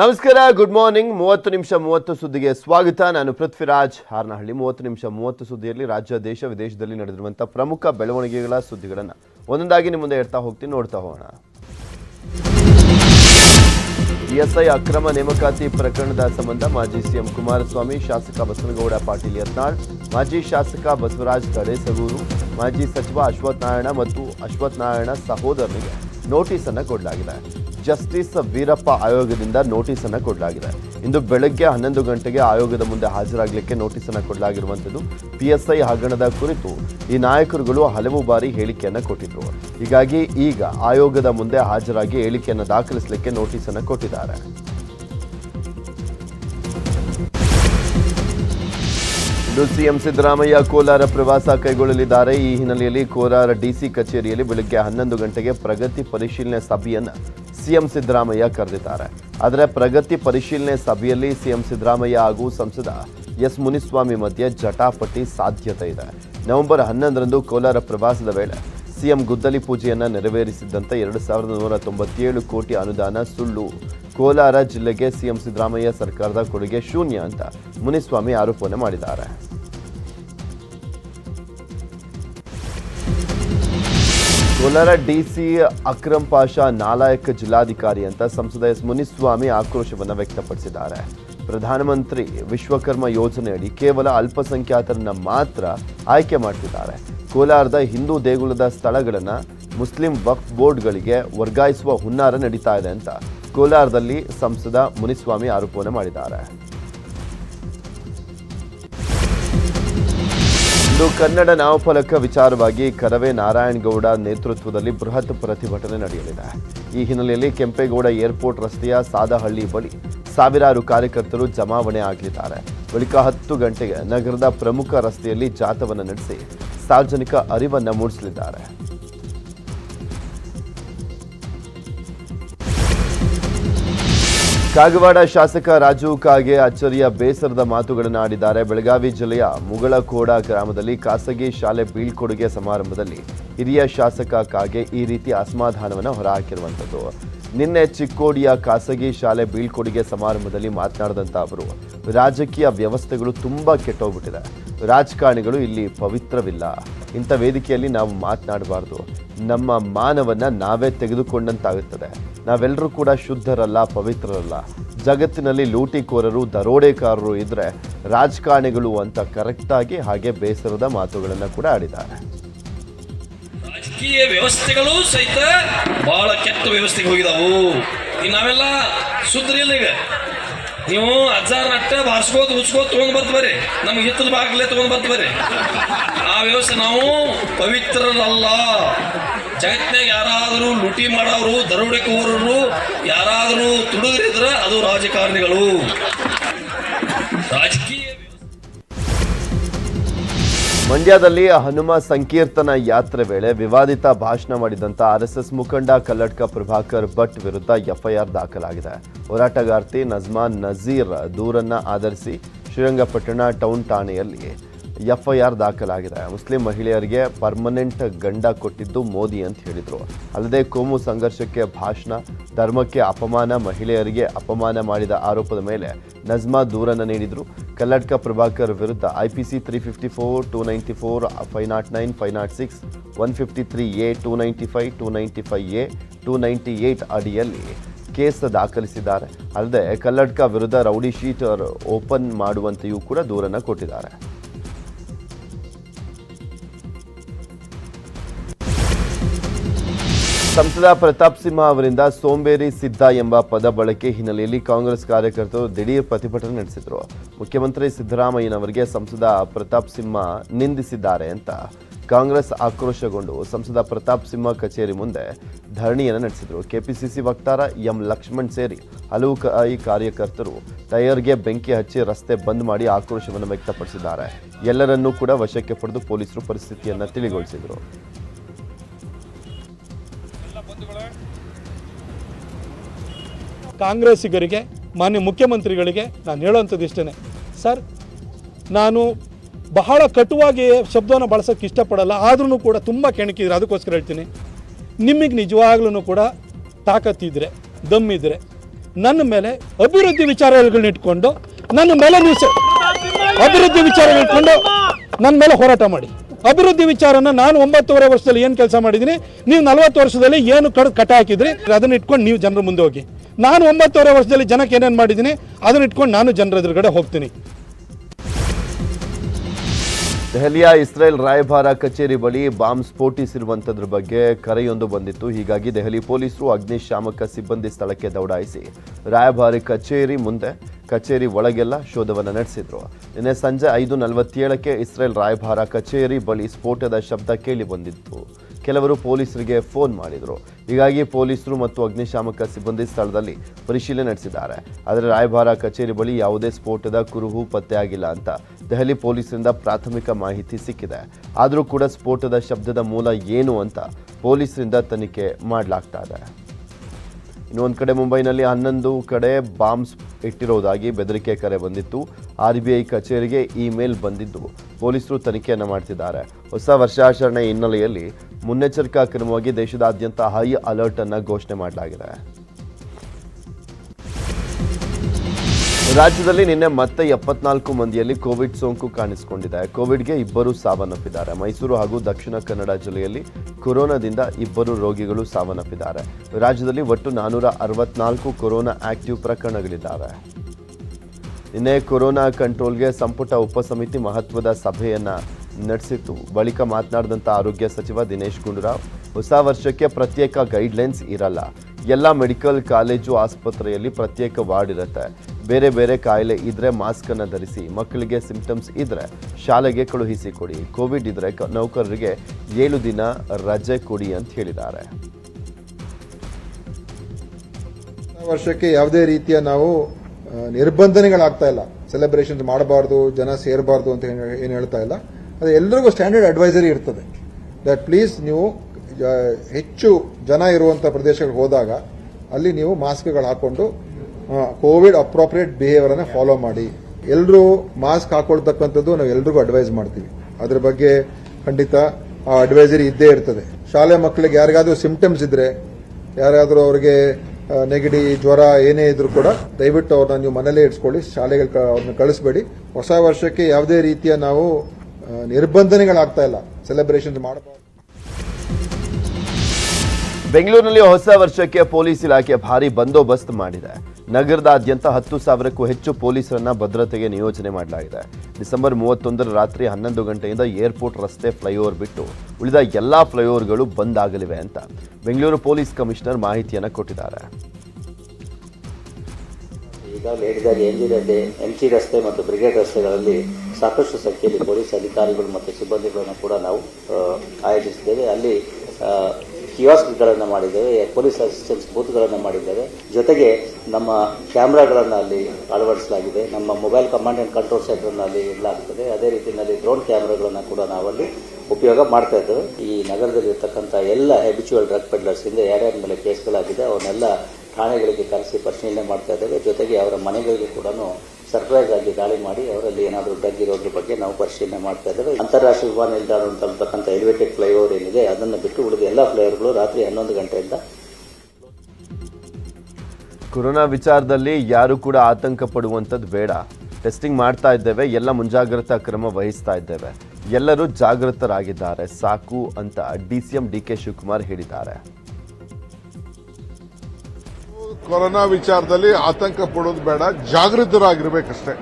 ನಮಸ್ಕಾರ good morning ಮೂವತ್ತು ನಿಮಿಷ ಮೂವತ್ತು ಸುದ್ದಿಗೆ ಸ್ವಾಗತ. ನಾನು ಪೃಥ್ವಿರಾಜ್ ಹಾರನಹಳ್ಳಿ. ಮೂವತ್ತು ನಿಮಿಷ ಮೂವತ್ತು ಸುದ್ದಿಯಲ್ಲಿ ರಾಜ್ಯ, ದೇಶ, ವಿದೇಶದಲ್ಲಿ ನಡೆದಿರುವಂಥ ಪ್ರಮುಖ ಬೆಳವಣಿಗೆಗಳ ಸುದ್ದಿಗಳನ್ನು ಒಂದೊಂದಾಗಿ ನಿಮ್ಮ ಮುಂದೆ ಇಡ್ತಾ ಹೋಗ್ತೀನಿ ನೋಡ್ತಾ ಹೋಗೋಣ. ಇಎಸ್ಐ ಅಕ್ರಮ ನೇಮಕಾತಿ ಪ್ರಕರಣದ ಸಂಬಂಧ ಮಾಜಿ ಸಿಎಂ ಕುಮಾರಸ್ವಾಮಿ, ಶಾಸಕ ಬಸವನಗೌಡ ಪಾಟೀಲ್ ಯತ್ನಾಳ್, ಮಾಜಿ ಶಾಸಕ ಬಸವರಾಜ್ ಕಡೇಸಗೂರು ಮಾಜಿ ಸಚಿವ ಅಶ್ವಥ್ ನಾರಾಯಣ ಮತ್ತು ಅಶ್ವಥ್ ನಾರಾಯಣ ಸಹೋದರನಿಗೆ ನೋಟಿಸ್ ಅನ್ನು ಕೊಡಲಾಗಿದೆ. ಜಸ್ಟಿಸ್ ವೀರಪ್ಪ ಆಯೋಗದಿಂದ ನೋಟಿಸ್ ಅನ್ನು ಕೊಡಲಾಗಿದೆ. ಇಂದು ಬೆಳಗ್ಗೆ ಹನ್ನೊಂದು ಗಂಟೆಗೆ ಆಯೋಗದ ಮುಂದೆ ಹಾಜರಾಗಲಿಕ್ಕೆ ನೋಟಿಸ್ ಅನ್ನು ಕೊಡಲಾಗಿರುವಂಥದ್ದು ಪಿಎಸ್ಐ ಹಗರಣದ ಕುರಿತು ಈ ನಾಯಕರುಗಳು ಹಲವು ಬಾರಿ ಹೇಳಿಕೆಯನ್ನು ಕೊಟ್ಟಿದ್ರು. ಹೀಗಾಗಿ ಈಗ ಆಯೋಗದ ಮುಂದೆ ಹಾಜರಾಗಿ ಹೇಳಿಕೆಯನ್ನು ದಾಖಲಿಸಲಿಕ್ಕೆ ನೋಟಿಸ್ ಅನ್ನು ಕೊಟ್ಟಿದ್ದಾರೆ ಸಿಎಂ ಸಿದ್ದರಾಮಯ್ಯ ಕೋಲಾರ ಪ್ರವಾಸ ಕೈಗೊಳ್ಳಲಿದ್ದಾರೆ. ಈ ಹಿನ್ನೆಲೆಯಲ್ಲಿ ಕೋಲಾರ ಡಿಸಿ ಕಚೇರಿಯಲ್ಲಿ ಬೆಳಗ್ಗೆ ಹನ್ನೊಂದು ಗಂಟೆಗೆ ಪ್ರಗತಿ ಪರಿಶೀಲನೆ ಸಭೆಯನ್ನು ಸಿಎಂ ಸಿದ್ದರಾಮಯ್ಯ ಕರೆದಿದ್ದಾರೆ. ಆದರೆ ಪ್ರಗತಿ ಪರಿಶೀಲನೆ ಸಭೆಯಲ್ಲಿ ಸಿಎಂ ಸಿದ್ದರಾಮಯ್ಯ ಹಾಗೂ ಸಂಸದ ಎಸ್ ಮುನಿಸ್ವಾಮಿ ಮಧ್ಯೆ ಜಟಾಪಟಿ ಸಾಧ್ಯತೆ ಇದೆ. ನವೆಂಬರ್ ಹನ್ನೊಂದರಂದು ಕೋಲಾರ ಪ್ರವಾಸದ ವೇಳೆ ಸಿಎಂ ಗುದ್ದಲಿ ಪೂಜೆಯನ್ನು ನೆರವೇರಿಸಿದ್ದಂತೆ ಎರಡು ಸಾವಿರದ ನೂರ ತೊಂಬತ್ತೇಳು ಕೋಟಿ ಅನುದಾನ ಸುಳ್ಳು. ಕೋಲಾರ ಜಿಲ್ಲೆಗೆ ಸಿಎಂ ಸಿದ್ದರಾಮಯ್ಯ ಸರ್ಕಾರದ ಕೊಡುಗೆ ಶೂನ್ಯ ಅಂತ ಮುನಿಸ್ವಾಮಿ ಆರೋಪವನ್ನು ಮಾಡಿದ್ದಾರೆ. ಕೋಲಾರ ಡಿಸಿ ಅಕ್ರಮ್ ಪಾಷಾ ನಾಲಾಯಕ್ ಜಿಲ್ಲಾಧಿಕಾರಿ ಅಂತ ಸಂಸದ ಎಸ್ ಮುನಿಸ್ವಾಮಿ ಆಕ್ರೋಶವನ್ನು ವ್ಯಕ್ತಪಡಿಸಿದ್ದಾರೆ. ಪ್ರಧಾನಮಂತ್ರಿ ವಿಶ್ವಕರ್ಮ ಯೋಜನೆಯಡಿ ಕೇವಲ ಅಲ್ಪಸಂಖ್ಯಾತರನ್ನ ಮಾತ್ರ ಆಯ್ಕೆ ಮಾಡ್ತಿದ್ದಾರೆ. ಕೋಲಾರದ ಹಿಂದೂ ದೇಗುಲದ ಸ್ಥಳಗಳನ್ನು ಮುಸ್ಲಿಂ ವಕ್ಫ್ ಬೋರ್ಡ್ಗಳಿಗೆ ವರ್ಗಾಯಿಸುವ ಹುನ್ನಾರ ನಡೀತಾ ಇದೆ ಅಂತ ಕೋಲಾರದಲ್ಲಿ ಸಂಸದ ಮುನಿಸ್ವಾಮಿ ಆರೋಪವನ್ನು ಮಾಡಿದ್ದಾರೆ. ಇಂದು ಕನ್ನಡ ನಾಮಫಲಕ ವಿಚಾರವಾಗಿ ಕರವೇ ನಾರಾಯಣಗೌಡ ನೇತೃತ್ವದಲ್ಲಿ ಬೃಹತ್ ಪ್ರತಿಭಟನೆ ನಡೆಯಲಿದೆ. ಈ ಹಿನ್ನೆಲೆಯಲ್ಲಿ ಕೆಂಪೇಗೌಡ ಏರ್ಪೋರ್ಟ್ ರಸ್ತೆಯ ಸಾದಹಳ್ಳಿ ಬಳಿ ಸಾವಿರಾರು ಕಾರ್ಯಕರ್ತರು ಜಮಾವಣೆ ಆಗಲಿದ್ದಾರೆ ಬಳಿಕ ಹತ್ತು ಗಂಟೆಗೆ ನಗರದ ಪ್ರಮುಖ ರಸ್ತೆಯಲ್ಲಿ ಜಾಥವನ್ನು ನಡೆಸಿ ಸಾರ್ವಜನಿಕ ಅರಿವನ್ನು ಮೂಡಿಸಲಿದ್ದಾರೆ. ಕಾಗವಾಡ ಶಾಸಕ ರಾಜು ಕಾಗೆ ಅಚ್ಚರಿಯ ಬೇಸರದ ಮಾತುಗಳನ್ನು ಆಡಿದ್ದಾರೆ. ಬೆಳಗಾವಿ ಜಿಲ್ಲೆಯ ಮುಗಳಕೋಡ ಗ್ರಾಮದಲ್ಲಿ ಖಾಸಗಿ ಶಾಲೆ ಬೀಳ್ಕೊಡುಗೆ ಸಮಾರಂಭದಲ್ಲಿ ಹಿರಿಯ ಶಾಸಕ ಕಾಗೆ ಈ ರೀತಿ ಅಸಮಾಧಾನವನ್ನು ಹೊರಹಾಕಿರುವಂಥದ್ದು. ನಿನ್ನೆ ಚಿಕ್ಕೋಡಿಯ ಖಾಸಗಿ ಶಾಲೆ ಬೀಳ್ಕೊಡುಗೆ ಸಮಾರಂಭದಲ್ಲಿ ಮಾತನಾಡಿದಂಥ ಅವರು, ರಾಜಕೀಯ ವ್ಯವಸ್ಥೆಗಳು ತುಂಬ ಕೆಟ್ಟೋಗ್ಬಿಟ್ಟಿದೆ. ರಾಜಕಾರಣಿಗಳು ಇಲ್ಲಿ ಪವಿತ್ರವಿಲ್ಲ. ಇಂಥ ವೇದಿಕೆಯಲ್ಲಿ ನಾವು ಮಾತನಾಡಬಾರ್ದು. ನಮ್ಮ ಮಾನವನ್ನು ನಾವೇ ತೆಗೆದುಕೊಂಡಂತಾಗುತ್ತದೆ. ನಾವೆಲ್ಲರೂ ಕೂಡ ಶುದ್ಧರಲ್ಲ, ಪವಿತ್ರರಲ್ಲ. ಜಗತ್ತಿನಲ್ಲಿ ಲೂಟಿಕೋರರು, ದರೋಡೆಕಾರರು ಇದ್ರೆ ರಾಜಕಾರಣಿಗಳು ಅಂತ ಕರೆಕ್ಟಾಗಿ ಹಾಗೆ ಬೇಸರದ ಮಾತುಗಳನ್ನು ಕೂಡ ಆಡಿದ್ದಾರೆ. ರಾಜಕೀಯ ವ್ಯವಸ್ಥೆಗಳು ಸಹಿತ ಬಹಳ ಕೆಟ್ಟ ವ್ಯವಸ್ಥೆಗೆ ಹೋಗಿದಾವು. ನಾವೆಲ್ಲ ಈಗ ನೀವು ಹಜಾರ್ ನಟ್ಟ ಬಾರಿಸ್ಕೋದು ಉಚ್ಕೋದು ತಗೊಂಡ್ ಬರ್ತ ಬರ್ರಿ. ನಮ್ಗೆ ಹಿತ್ತಲ ಬಾಗ್ಲೇ ತಗೊಂಡ್ ಬರ್ತ ಬರ್ರಿ. ಆ ವ್ಯವಸ್ಥೆ ನಾವು ಪವಿತ್ರರಲ್ಲ. ಜಗತ್ನಾಗ ಯಾರಾದರೂ ಲೂಟಿ ಮಾಡೋರು ದರೋಡೆಕೋರರು ಯಾರಾದರೂ ತುಡುಗರಿದ್ರೆ ಅದು ರಾಜಕಾರಣಿಗಳು. ರಾಜಕೀಯ ಮಂಡ್ಯದಲ್ಲಿ ಹನುಮ ಸಂಕೀರ್ತನ ಯಾತ್ರೆ ವೇಳೆ ವಿವಾದಿತ ಭಾಷಣ ಮಾಡಿದಂತ ಆರ್ಎಸ್ಎಸ್ ಮುಖಂಡ ಕಲ್ಲಡ್ಕ ಪ್ರಭಾಕರ್ ಭಟ್ ವಿರುದ್ಧ ಎಫ್ಐಆರ್ ದಾಖಲಾಗಿದೆ. ಹೋರಾಟಗಾರ್ತಿ ನಜ್ಮಾ ನಜೀರ್ ದೂರನ್ನ ಆಧರಿಸಿ ಶ್ರೀರಂಗಪಟ್ಟಣ ಟೌನ್ ಠಾಣೆಯಲ್ಲಿ ಎಫ್ಐಆರ್ ದಾಖಲಾಗಿದೆ. ಮುಸ್ಲಿಂ ಮಹಿಳೆಯರಿಗೆ ಪರ್ಮನೆಂಟ್ ಗಂಡ ಕೊಟ್ಟಿದ್ದು ಮೋದಿ ಅಂತ ಹೇಳಿದರು. ಅಲ್ಲದೆ ಕೋಮು ಸಂಘರ್ಷಕ್ಕೆ ಭಾಷಣ, ಧರ್ಮಕ್ಕೆ ಅಪಮಾನ, ಮಹಿಳೆಯರಿಗೆ ಅಪಮಾನ ಮಾಡಿದ ಆರೋಪದ ಮೇಲೆ ನಜ್ಮಾ ದೂರನ್ನು ನೀಡಿದರು. ಕಲ್ಲಡ್ಕ ಪ್ರಭಾಕರ್ ವಿರುದ್ಧ IPC three fifty four two ninety four five not nine five not six one fifty three A two ninety five two ninety five A two ninety eight ಅಡಿಯಲ್ಲಿ ಕೇಸ್ ದಾಖಲಿಸಿದ್ದಾರೆ. ಅಲ್ಲದೆ ಕಲ್ಲಡ್ಕ ವಿರುದ್ಧ ರೌಡಿ ಶೀಟ್ ಓಪನ್ ಮಾಡುವಂತೆಯೂ ಕೂಡ ದೂರನ್ನು ಕೊಟ್ಟಿದ್ದಾರೆ. ಸಂಸದ ಪ್ರತಾಪ್ ಸಿಂಹ ಅವರಿಂದ ಸೋಂಬೇರಿ ಸಿದ್ಧ ಎಂಬ ಪದ ಬಳಕೆ ಹಿನ್ನೆಲೆಯಲ್ಲಿ ಕಾಂಗ್ರೆಸ್ ಕಾರ್ಯಕರ್ತರು ದಿಢೀರ್ ಪ್ರತಿಭಟನೆ ನಡೆಸಿದರು. ಮುಖ್ಯಮಂತ್ರಿ ಸಿದ್ದರಾಮಯ್ಯನವರಿಗೆ ಸಂಸದ ಪ್ರತಾಪ್ ಸಿಂಹ ನಿಂದಿಸಿದ್ದಾರೆ ಅಂತ ಕಾಂಗ್ರೆಸ್ ಆಕ್ರೋಶಗೊಂಡು ಸಂಸದ ಪ್ರತಾಪ್ ಸಿಂಹ ಕಚೇರಿ ಮುಂದೆ ಧರಣಿಯನ್ನು ನಡೆಸಿದರು. ಕೆಪಿಸಿಸಿ ವಕ್ತಾರ ಎಂ ಲಕ್ಷ್ಮಣ್ ಸೇರಿ ಹಲವು ಕಾರ್ಯಕರ್ತರು ಟೈರ್ಗೆ ಬೆಂಕಿ ಹಚ್ಚಿ ರಸ್ತೆ ಬಂದ್ ಮಾಡಿ ಆಕ್ರೋಶವನ್ನು ವ್ಯಕ್ತಪಡಿಸಿದ್ದಾರೆ. ಎಲ್ಲರನ್ನೂ ಕೂಡ ವಶಕ್ಕೆ ಪಡೆದು ಪೊಲೀಸರು ಪರಿಸ್ಥಿತಿಯನ್ನು ತಿಳಿಗೊಳಿಸಿದರು. ಕಾಂಗ್ರೆಸ್ಸಿಗರಿಗೆ, ಮಾನ್ಯ ಮುಖ್ಯಮಂತ್ರಿಗಳಿಗೆ ನಾನು ಹೇಳೋವಂಥದ್ದು ಇಷ್ಟೇ ಸರ್, ನಾನು ಬಹಳ ಕಟುವಾಗಿ ಶಬ್ದವನ್ನು ಬಳಸೋಕ್ಕೆ ಇಷ್ಟಪಡಲ್ಲ ಆದ್ರೂ ಕೂಡ ತುಂಬ ಕೆಣಕಿದ್ರೆ, ಅದಕ್ಕೋಸ್ಕರ ಹೇಳ್ತೀನಿ. ನಿಮಗೆ ನಿಜವಾಗ್ಲೂ ಕೂಡ ತಾಕತ್ತಿದ್ರೆ, ದಮ್ಮಿದ್ರೆ, ನನ್ನ ಮೇಲೆ ಅಭಿವೃದ್ಧಿ ವಿಚಾರಗಳನ್ನ ಇಟ್ಕೊಂಡು, ನನ್ನ ಮೇಲೆ ನೀವು ಅಭಿವೃದ್ಧಿ ವಿಚಾರಗಳು ಇಟ್ಕೊಂಡು ನನ್ನ ಮೇಲೆ ಹೋರಾಟ ಮಾಡಿ. ಅಭಿವೃದ್ಧಿ ವಿಚಾರನ ನಾನು ಒಂಬತ್ತುವರೆ ವರ್ಷದಲ್ಲಿ ಏನು ಕೆಲಸ ಮಾಡಿದ್ದೀನಿ, ನೀವು ನಲವತ್ತು ವರ್ಷದಲ್ಲಿ ಏನು ಕಡ್ದು ಕಟ್ಟ ಹಾಕಿದ್ರಿ ಅದನ್ನ ಇಟ್ಕೊಂಡು ನೀವು ಜನರ ಮುಂದೆ ಹೋಗಿ. ನಾನು ಒಂಬತ್ತೂವರೆ ವರ್ಷದಲ್ಲಿ ಜನಕ್ಕೆ ಏನೇನು ಮಾಡಿದ್ದೀನಿ, ಅದನ್ನ ಇಟ್ಕೊಂಡು ನಾನು ಜನರ ಎದುರುಗಡೆ ಹೋಗ್ತೀನಿ. ದೆಹಲಿಯ ಇಸ್ರೇಲ್ ರಾಯಭಾರ ಕಚೇರಿ ಬಳಿ ಬಾಂಬ್ ಸ್ಫೋಟಿಸಿರುವಂಥದ್ರ ಬಗ್ಗೆ ಕರೆಯೊಂದು ಬಂದಿತ್ತು. ಹೀಗಾಗಿ ದೆಹಲಿ ಪೊಲೀಸರು ಅಗ್ನಿಶಾಮಕ ಸಿಬ್ಬಂದಿ ಸ್ಥಳಕ್ಕೆ ದೌಡಾಯಿಸಿ ರಾಯಭಾರಿ ಕಚೇರಿ ಮುಂದೆ, ಕಚೇರಿ ಒಳಗೆಲ್ಲ ಶೋಧವನ್ನು ನಡೆಸಿದ್ರು. ನಿನ್ನೆ ಸಂಜೆ ಐದು ನಲವತ್ತೇಳಕ್ಕೆ ಇಸ್ರೇಲ್ ರಾಯಭಾರ ಕಚೇರಿ ಬಳಿ ಸ್ಫೋಟದ ಶಬ್ದ ಕೇಳಿ ಬಂದಿತ್ತು. ಕೆಲವರು ಪೊಲೀಸರಿಗೆ ಫೋನ್ ಮಾಡಿದರು. ಹೀಗಾಗಿ ಪೊಲೀಸರು ಮತ್ತು ಅಗ್ನಿಶಾಮಕ ಸಿಬ್ಬಂದಿ ಸ್ಥಳದಲ್ಲಿ ಪರಿಶೀಲನೆ ನಡೆಸಿದ್ದಾರೆ. ಆದರೆ ರಾಯಭಾರ ಕಚೇರಿ ಬಳಿ ಯಾವುದೇ ಸ್ಫೋಟದ ಕುರುಹು ಪತ್ತೆಯಾಗಿಲ್ಲ ಅಂತ ದೆಹಲಿ ಪೊಲೀಸರಿಂದ ಪ್ರಾಥಮಿಕ ಮಾಹಿತಿ ಸಿಕ್ಕಿದೆ. ಆದರೂ ಕೂಡ ಸ್ಫೋಟದ ಶಬ್ದದ ಮೂಲ ಏನು ಅಂತ ಪೊಲೀಸರಿಂದ ತನಿಖೆ ಮಾಡಲಾಗ್ತಾ ಇದೆ. ಇನ್ನೊಂದು ಕಡೆ ಮುಂಬೈನಲ್ಲಿ ಹನ್ನೊಂದು ಕಡೆ ಬಾಂಬ್ಸ್ ಇಟ್ಟಿರುವುದಾಗಿ ಬೆದರಿಕೆ ಕರೆ ಬಂದಿತ್ತು. ಆರ್ ಬಿ ಐ ಕಚೇರಿಗೆ ಇಮೇಲ್ ಬಂದಿದ್ದು. ಪೊಲೀಸರು ತನಿಖೆಯನ್ನು ಮಾಡ್ತಿದ್ದಾರೆ. ಹೊಸ ವರ್ಷಾಚರಣೆ ಹಿನ್ನೆಲೆಯಲ್ಲಿ ಮುನ್ನೆಚ್ಚರಿಕಾ ಕ್ರಮವಾಗಿ ದೇಶದಾದ್ಯಂತ ಹೈ ಅಲರ್ಟ್ ಅನ್ನು ಘೋಷಣೆ ಮಾಡಲಾಗಿದೆ. ರಾಜ್ಯದಲ್ಲಿ ನಿನ್ನೆ ಮತ್ತೆ ಎಪ್ಪತ್ನಾಲ್ಕು ಮಂದಿಯಲ್ಲಿ ಕೋವಿಡ್ ಸೋಂಕು ಕಾಣಿಸಿಕೊಂಡಿದೆ. ಕೋವಿಡ್ಗೆ ಇಬ್ಬರು ಸಾವನ್ನಪ್ಪಿದ್ದಾರೆ. ಮೈಸೂರು ಹಾಗೂ ದಕ್ಷಿಣ ಕನ್ನಡ ಜಿಲ್ಲೆಯಲ್ಲಿ ಕೊರೋನಾದಿಂದ ಇಬ್ಬರು ರೋಗಿಗಳು ಸಾವನ್ನಪ್ಪಿದ್ದಾರೆ. ರಾಜ್ಯದಲ್ಲಿ ಒಟ್ಟು ನಾನೂರ ಅರವತ್ನಾಲ್ಕು ಕೊರೋನಾ ಆಕ್ಟಿವ್ ಪ್ರಕರಣಗಳಿದ್ದಾವೆ. ನಿನ್ನೆ ಕೊರೋನಾ ಕಂಟ್ರೋಲ್ಗೆ ಸಂಪುಟ ಉಪಸಮಿತಿ ಮಹತ್ವದ ಸಭೆಯನ್ನ ನಡೆಸಿತ್ತು. ಬಳಿಕ ಮಾತನಾಡಿದಂಥ ಆರೋಗ್ಯ ಸಚಿವ ದಿನೇಶ್ ಗುಂಡೂರಾವ್, ಹೊಸ ವರ್ಷಕ್ಕೆ ಪ್ರತ್ಯೇಕ ಗೈಡ್ಲೈನ್ಸ್ ಇರಲ್ಲ. ಎಲ್ಲ ಮೆಡಿಕಲ್ ಕಾಲೇಜು ಆಸ್ಪತ್ರೆಯಲ್ಲಿ ಪ್ರತ್ಯೇಕ ವಾರ್ಡ್ ಇರುತ್ತೆ. ಬೇರೆ ಬೇರೆ ಕಾಯಿಲೆ ಇದ್ರೆ ಮಾಸ್ಕ್ ಅನ್ನ ಧರಿಸಿ, ಮಕ್ಕಳಿಗೆ ಸಿಂಪ್ಟಮ್ಸ್ ಇದ್ರೆ ಶಾಲೆಗೆ ಕಳುಹಿಸಿ ಕೊಡಿ ಕೋವಿಡ್ ಇದ್ರೆ ನೌಕರರಿಗೆ ಏಳು ದಿನ ರಜೆ ಕೊಡಿ ಅಂತ ಹೇಳಿದ್ದಾರೆ. ವರ್ಷಕ್ಕೆ ಯಾವುದೇ ರೀತಿಯ ನಾವು ನಿರ್ಬಂಧನೆಗಳಾಗ್ತಾ ಇಲ್ಲ. ಸೆಲೆಬ್ರೇಷನ್ಸ್ ಮಾಡಬಾರ್ದು, ಜನ ಸೇರಬಾರ್ದು ಅಂತ ಏನು ಹೇಳ್ತಾ ಇಲ್ಲ. ಅದು ಎಲ್ಲರಿಗೂ ಸ್ಟ್ಯಾಂಡರ್ಡ್ ಅಡ್ವೈಸರಿ ಇರ್ತದೆ. ದಟ್ ಪ್ಲೀಸ್ ನೀವು ಹೆಚ್ಚು ಜನ ಇರುವಂಥ ಪ್ರದೇಶಗಳಿಗೆ ಹೋದಾಗ ಅಲ್ಲಿ ನೀವು ಮಾಸ್ಕ್ಗಳು ಹಾಕೊಂಡು ಕೋವಿಡ್ ಅಪ್ರೋಪ್ರಿಯೇಟ್ ಬಿಹೇವಿಯರ್ ಅನ್ನ ಫಾಲೋ ಮಾಡಿ. ಎಲ್ಲರೂ ಮಾಸ್ಕ್ ಹಾಕೊಳ್ತಕ್ಕಂಥದ್ದು ನಾವು ಎಲ್ರಿಗೂ ಅಡ್ವೈಸ್ ಮಾಡ್ತೀವಿ. ಅದ್ರ ಬಗ್ಗೆ ಖಂಡಿತ ಆ ಅಡ್ವೈಸರಿ ಇದ್ದೇ ಇರ್ತದೆ. ಶಾಲೆ ಮಕ್ಕಳಿಗೆ ಯಾರಿಗಾದ್ರೂ ಸಿಂಪ್ಟಮ್ಸ್ ಇದ್ರೆ ಯಾರಾದರೂ ಅವ್ರಿಗೆ ನೆಗಡಿ ಜ್ವರ ಏನೇ ಇದ್ರೂ ಕೂಡ ದಯವಿಟ್ಟು ಅವ್ರನ್ನ ನೀವು ಮನೇಲೇ ಇಡ್ಸ್ಕೊಳ್ಳಿ. ಶಾಲೆಗೆ ಅವ್ರನ್ನ ಕಳಿಸ್ಬೇಡಿ. ಹೊಸ ವರ್ಷಕ್ಕೆ ಯಾವುದೇ ರೀತಿಯ ನಾವು ನಿರ್ಬಂಧನೆಗಳಾಗ್ತಾ ಇಲ್ಲ. ಸೆಲೆಬ್ರೇಷನ್ಸ್ ಮಾಡಬಹುದು ಬೆಂಗಳೂರಿನಲ್ಲಿ ಹೊಸ ವರ್ಷಕ್ಕೆ ಪೊಲೀಸ್ ಇಲಾಖೆ ಭಾರಿ ಬಂದೋಬಸ್ತ್ ಮಾಡಿದೆ. ನಗರದಾದ್ಯಂತ ಹತ್ತು ಸಾವಿರಕ್ಕೂ ಹೆಚ್ಚು ಪೊಲೀಸರನ್ನ ಭದ್ರತೆಗೆ ನಿಯೋಜನೆ ಮಾಡಲಾಗಿದೆ. ಡಿಸೆಂಬರ್ ಮೂವತ್ತೊಂದರ ರಾತ್ರಿ ಹನ್ನೊಂದು ಗಂಟೆಯಿಂದ ಏರ್ಪೋರ್ಟ್ ರಸ್ತೆ ಫ್ಲೈಓವರ್ ಬಿಟ್ಟು ಉಳಿದ ಎಲ್ಲ ಫ್ಲೈಓವರ್ಗಳು ಬಂದ್ ಆಗಲಿವೆ ಅಂತ ಬೆಂಗಳೂರು ಪೊಲೀಸ್ ಕಮಿಷನರ್ ಮಾಹಿತಿಯನ್ನು ಕೊಟ್ಟಿದ್ದಾರೆ. ಎಂ ಸಿ ರಸ್ತೆ ಮತ್ತು ಬ್ರಿಗೇಡ್ ರಸ್ತೆಗಳಲ್ಲಿ ಸಾಕಷ್ಟು ಸಂಖ್ಯೆಯಲ್ಲಿ ಪೊಲೀಸ್ ಅಧಿಕಾರಿಗಳು ಮತ್ತು ಸಿಬ್ಬಂದಿಗಳನ್ನು ಕೂಡ ನಾವು ಆಯೋಜಿಸಿದ್ದೇವೆ. ಅಲ್ಲಿ ಕಿಯಾಸ್ಕ್ಗಳನ್ನು ಮಾಡಿದ್ದೇವೆ ಪೊಲೀಸ್ ಅಸಿಸ್ಟೆನ್ಸ್ ಬೂತ್ಗಳನ್ನು ಮಾಡಿದ್ದೇವೆ. ಜೊತೆಗೆ ನಮ್ಮ ಕ್ಯಾಮ್ರಾಗಳನ್ನು ಅಲ್ಲಿ ಅಳವಡಿಸಲಾಗಿದೆ. ನಮ್ಮ ಮೊಬೈಲ್ ಕಮಾಂಡ್ ಆ್ಯಂಡ್ ಕಂಟ್ರೋಲ್ ಸೆಂಟರ್ನ ಅಲ್ಲಿ ಇಡಲಾಗ್ತದೆ ಅದೇ ರೀತಿಯಲ್ಲಿ ಡ್ರೋನ್ ಕ್ಯಾಮ್ರಾಗಳನ್ನು ಕೂಡ ನಾವಲ್ಲಿ ಉಪಯೋಗ ಮಾಡ್ತಾ ಇದ್ದೇವೆ. ಈ ನಗರದಲ್ಲಿರ್ತಕ್ಕಂಥ ಎಲ್ಲ ಹೆಬಿಚುವಲ್ ಡ್ರಗ್ ಪೆಡ್ಲರ್ಸ್ ಇಂದ ಯಾರ್ಯಾರ ಮೇಲೆ ಕೇಸ್ಗಳಾಗಿದೆ, ಅವನ್ನೆಲ್ಲ ಠಾಣೆಗಳಿಗೆ ಕರೆಸಿ ಪರಿಶೀಲನೆ ಮಾಡ್ತಾ ಇದ್ದೇವೆ. ಜೊತೆಗೆ ಅವರ ಮನೆಗಳಿಗೆ ಕೂಡ ಸರ್ಪ್ರೈಸ್ ಆಗಿ ದಾಳಿ ಮಾಡಿ ಅವರಲ್ಲಿ ಏನಾದರೂ ಡಗ್ಗಿರೋದ್ರ ಬಗ್ಗೆ ನಾವು ಪರಿಶೀಲನೆ ಮಾಡ್ತಾ ಇದ್ದೇವೆ. ಅಂತಾರಾಷ್ಟ್ರೀಯ ವಿಮಾನ ನಿಲ್ದಾಣ ಅಂತ ಅಂತಕ್ಕಂಥ ಎಲಿವೇಟೆಡ್ ಫ್ಲೈಓವರ್ ಏನಿದೆ, ಅದನ್ನು ಬಿಟ್ಟು ಉಳಿದ ಎಲ್ಲ ಫ್ಲೈಓವರ್ಗಳು ರಾತ್ರಿ ಹನ್ನೊಂದು ಗಂಟೆಯಿಂದ ಕೊರೋನಾ ವಿಚಾರದಲ್ಲಿ ಯಾರು ಕೂಡ ಆತಂಕ ಪಡುವಂಥದ್ದು ಬೇಡ. ಟೆಸ್ಟಿಂಗ್ ಮಾಡ್ತಾ ಇದ್ದೇವೆ, ಎಲ್ಲ ಮುಂಜಾಗ್ರತಾ ಕ್ರಮ ವಹಿಸ್ತಾ ಇದ್ದೇವೆ. ಎಲ್ಲರೂ ಜಾಗೃತರಾಗಿದ್ದಾರೆ, ಸಾಕು ಅಂತ D C M D K Shivakumar ಹೇಳಿದ್ದಾರೆ. ಕೊರೋನಾ ವಿಚಾರದಲ್ಲಿ ಆತಂಕ ಪಡೋದು ಬೇಡ, ಜಾಗೃತರಾಗಿರ್ಬೇಕಷ್ಟೇ.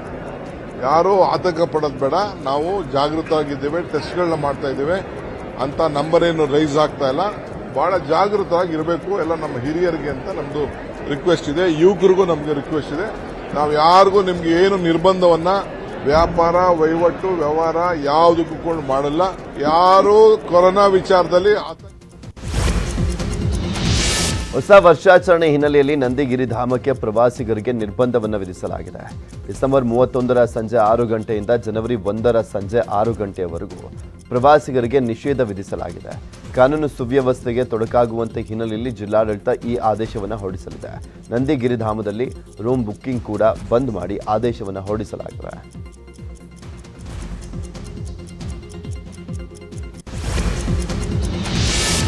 ಯಾರು ಆತಂಕ ಪಡೋದು ಬೇಡ, ನಾವು ಜಾಗೃತವಾಗಿದ್ದೇವೆ ಟೆಸ್ಟ್ಗಳನ್ನ ಮಾಡ್ತಾ ಇದ್ದೇವೆ ಅಂತ ನಂಬರ್ ಏನು ರೈಸ್ ಆಗ್ತಾ ಇಲ್ಲ. ಬಹಳ ಜಾಗೃತವಾಗಿರಬೇಕು ಎಲ್ಲ ನಮ್ಮ ಹಿರಿಯರಿಗೆ ಅಂತ ನಮ್ದು ರಿಕ್ವೆಸ್ಟ್ ಇದೆ, ಯುವಕರಿಗೂ ನಮಗೆ ರಿಕ್ವೆಸ್ಟ್ ಇದೆ. ನಾವು ಯಾರಿಗೂ ನಿಮ್ಗೆ ಏನು ನಿರ್ಬಂಧವನ್ನ ವ್ಯಾಪಾರ, ವಹಿವಾಟು, ವ್ಯವಹಾರ ಯಾವುದಕ್ಕೂ ಕೂಡ ಮಾಡಲ್ಲ. ಯಾರು ಕೊರೋನಾ ವಿಚಾರದಲ್ಲಿ ಆತಂಕ ಹೊಸ ವರ್ಷಾಚರಣೆ ಹಿನ್ನೆಲೆಯಲ್ಲಿ ನಂದಿಗಿರಿ ಧಾಮಕ್ಕೆ ಪ್ರವಾಸಿಗರಿಗೆ ನಿರ್ಬಂಧವನ್ನು ವಿಧಿಸಲಾಗಿದೆ. ಡಿಸೆಂಬರ್ ಮೂವತ್ತೊಂದರ ಸಂಜೆ ಆರು ಗಂಟೆಯಿಂದ ಜನವರಿ ಒಂದರ ಸಂಜೆ ಆರು ಗಂಟೆಯವರೆಗೂ ಪ್ರವಾಸಿಗರಿಗೆ ನಿಷೇಧ ವಿಧಿಸಲಾಗಿದೆ. ಕಾನೂನು ಸುವ್ಯವಸ್ಥೆಗೆ ತೊಡಕಾಗುವಂತೆ ಹಿನ್ನೆಲೆಯಲ್ಲಿ ಜಿಲ್ಲಾಡಳಿತ ಈ ಆದೇಶವನ್ನು ಹೊರಡಿಸಲಿದೆ. ನಂದಿಗಿರಿಧಾಮದಲ್ಲಿ ರೂಮ್ ಬುಕ್ಕಿಂಗ್ ಕೂಡ ಬಂದ್ ಮಾಡಿ ಆದೇಶವನ್ನು ಹೊರಡಿಸಲಾಗಿದೆ.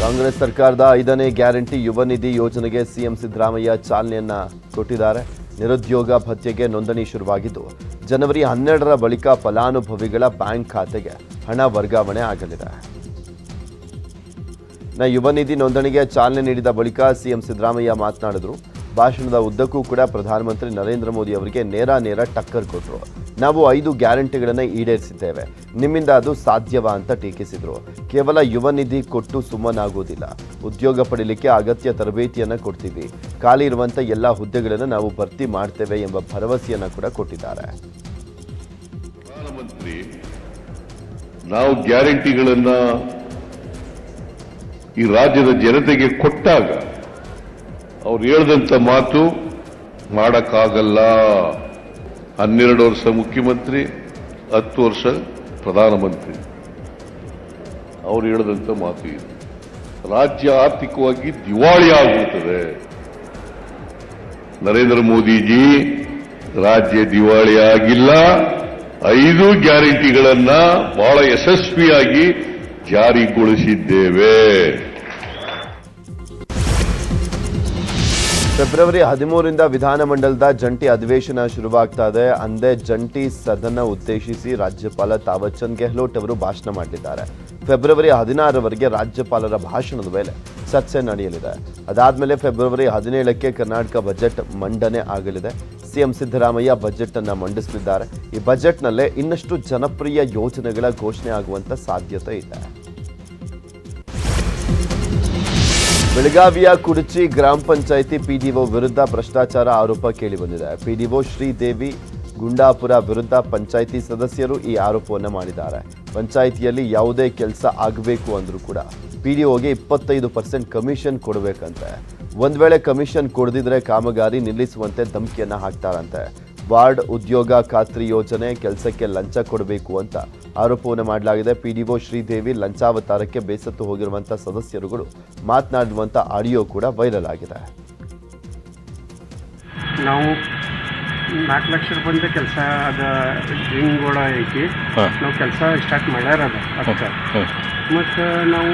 ಕಾಂಗ್ರೆಸ್ ಸರ್ಕಾರದ ಐದನೇ ಗ್ಯಾರಂಟಿ ಯುವ ನಿಧಿ ಯೋಜನೆಗೆ ಸಿಎಂ ಸಿದ್ದರಾಮಯ್ಯ ಚಾಲನೆಯನ್ನ ಕೊಟ್ಟಿದ್ದಾರೆ ನಿರುದ್ಯೋಗ ಭತ್ಯೆಗೆ ನೋಂದಣಿ ಶುರುವಾಗಿದ್ದು, ಜನವರಿ ಹನ್ನೆರಡರ ಬಳಿಕ ಫಲಾನುಭವಿಗಳ ಬ್ಯಾಂಕ್ ಖಾತೆಗೆ ಹಣ ವರ್ಗಾವಣೆ ಆಗಲಿದೆ. ಯುವ ನಿಧಿ ನೋಂದಣಿಗೆ ಚಾಲನೆ ನೀಡಿದ ಬಳಿಕ ಸಿಎಂ ಸಿದ್ದರಾಮಯ್ಯ ಮಾತನಾಡಿದ್ರು ಭಾಷಣದ ಉದ್ದಕ್ಕೂ ಕೂಡ ಪ್ರಧಾನಮಂತ್ರಿ ನರೇಂದ್ರ ಮೋದಿ ಅವರಿಗೆ ನೇರ ನೇರ ಟಕ್ಕರ್ ಕೊಟ್ಟರು ನಾವು ಐದು ಗ್ಯಾರಂಟಿಗಳನ್ನು ಈಡೇರಿಸಿದ್ದೇವೆ. ನಿಮ್ಮಿಂದ ಅದು ಸಾಧ್ಯವಾ ಅಂತ ಟೀಕಿಸಿದರು. ಕೇವಲ ಯುವ ನಿಧಿ ಕೊಟ್ಟು ಸುಮ್ಮನಾಗುವುದಿಲ್ಲ ಉದ್ಯೋಗ ಪಡೀಲಿಕ್ಕೆ ಅಗತ್ಯ ತರಬೇತಿಯನ್ನು ಕೊಡ್ತೀವಿ. ಖಾಲಿ ಇರುವಂಥ ಎಲ್ಲ ಹುದ್ದೆಗಳನ್ನು ನಾವು ಭರ್ತಿ ಮಾಡ್ತೇವೆ ಎಂಬ ಭರವಸೆಯನ್ನು ಕೂಡ ಕೊಟ್ಟಿದ್ದಾರೆ. ನಾವು ಗ್ಯಾರಂಟಿಗಳನ್ನು ಈ ರಾಜ್ಯದ ಜನತೆಗೆ ಕೊಟ್ಟಾಗ ಅವ್ರು ಹೇಳ್ದಂತ ಮಾತು ಮಾಡೋಕ್ಕಾಗಲ್ಲ. ಹನ್ನೆರಡು ವರ್ಷ ಮುಖ್ಯಮಂತ್ರಿ, ಹತ್ತು ವರ್ಷ ಪ್ರಧಾನಮಂತ್ರಿ. ಅವ್ರು ಹೇಳಿದಂತ ಮಾತು ಇದು. ರಾಜ್ಯ ಆರ್ಥಿಕವಾಗಿ ದಿವಾಳಿ ಆಗುತ್ತದೆ ನರೇಂದ್ರ ಮೋದಿಜಿ, ರಾಜ್ಯ ದಿವಾಳಿ ಆಗಿಲ್ಲ. ಐದು ಗ್ಯಾರಂಟಿಗಳನ್ನ ಬಹಳ ಯಶಸ್ವಿಯಾಗಿ ಜಾರಿಗೊಳಿಸಿದ್ದೇವೆ. ಫೆಬ್ರವರಿ ಹದಿಮೂರರಿಂದ ವಿಧಾನಮಂಡಲದ ಜಂಟಿ ಅಧಿವೇಶನ ಶುರುವಾಗ್ತಾ ಇದೆ. ಅಂದೇ ಜಂಟಿ ಸದನ ಉದ್ದೇಶಿಸಿ ರಾಜ್ಯಪಾಲ ತಾವರ್ಚಂದ್ ಗೆಹ್ಲೋಟ್ ಅವರು ಭಾಷಣ ಮಾಡಲಿದ್ದಾರೆ. ಫೆಬ್ರವರಿ ಹದಿನಾರವರೆಗೆ ರಾಜ್ಯಪಾಲರ ಭಾಷಣದ ಮೇಲೆ ಚರ್ಚೆ ನಡೆಯಲಿದೆ. ಅದಾದಮೇಲೆ ಫೆಬ್ರವರಿ ಹದಿನೇಳಕ್ಕೆ ಕರ್ನಾಟಕ ಬಜೆಟ್ ಮಂಡನೆ ಆಗಲಿದೆ. ಸಿಎಂ ಸಿದ್ದರಾಮಯ್ಯ ಬಜೆಟ್ ಅನ್ನ ಮಂಡಿಸಲಿದ್ದಾರೆ. ಈ ಬಜೆಟ್ನಲ್ಲೇ ಇನ್ನಷ್ಟು ಜನಪ್ರಿಯ ಯೋಜನೆಗಳ ಘೋಷಣೆ ಆಗುವಂತ ಸಾಧ್ಯತೆ ಇದೆ. ಬೆಳಗಾವಿಯ ಕುರ್ಚಿ ಗ್ರಾಮ ಪಂಚಾಯಿತಿ ಪಿಡಿಒ ವಿರುದ್ಧ ಭ್ರಷ್ಟಾಚಾರ ಆರೋಪ ಕೇಳಿಬಂದಿದೆ ಪಿಡಿಒ ಶ್ರೀದೇವಿ ಗುಂಡಾಪುರ ವಿರುದ್ಧ ಪಂಚಾಯಿತಿ ಸದಸ್ಯರು ಈ ಆರೋಪವನ್ನು ಮಾಡಿದ್ದಾರೆ. ಪಂಚಾಯಿತಿಯಲ್ಲಿ ಯಾವುದೇ ಕೆಲಸ ಆಗಬೇಕು ಅಂದರೂ ಕೂಡ ಪಿಡಿಒಗೆ ಇಪ್ಪತ್ತೈದು ಪರ್ಸೆಂಟ್ ಕಮಿಷನ್ ಕೊಡಬೇಕಂತೆ. ಒಂದು ವೇಳೆ ಕಮಿಷನ್ ಕೊಡದಿದ್ರೆ ಕಾಮಗಾರಿ ನಿಲ್ಲಿಸುವಂತೆ ಧಮಕಿಯನ್ನು ಹಾಕ್ತಾರಂತೆ. ವಾರ್ಡ್ ಉದ್ಯೋಗ ಖಾತ್ರಿ ಯೋಜನೆ ಕೆಲಸಕ್ಕೆ ಲಂಚ ಕೊಡಬೇಕು ಅಂತ ಆರೋಪವನ್ನು ಮಾಡಲಾಗಿದೆ. ಪಿಡಿಒ ಶ್ರೀದೇವಿ ಲಂಚಾವತಾರಕ್ಕೆ ಬೇಸತ್ತು ಹೋಗಿರುವಂತಹ ಸದಸ್ಯರುಗಳು ಮಾತನಾಡಿರುವಂಥ ಆಡಿಯೋ ಕೂಡ ವೈರಲ್ ಆಗಿದೆ. ನಾವು ನಾಲ್ಕು ಲಕ್ಷ ರೂಪಾಯಿಂದ ಕೆಲಸ ಅದ ಕೂಡ ಐತಿ. ನಾವು ಕೆಲಸ ಸ್ಟಾರ್ಟ್ ಮಾಡ್ಯಾರ ಅದ ಅದಕ್ಕೆ ಮತ್ತು ನಾವು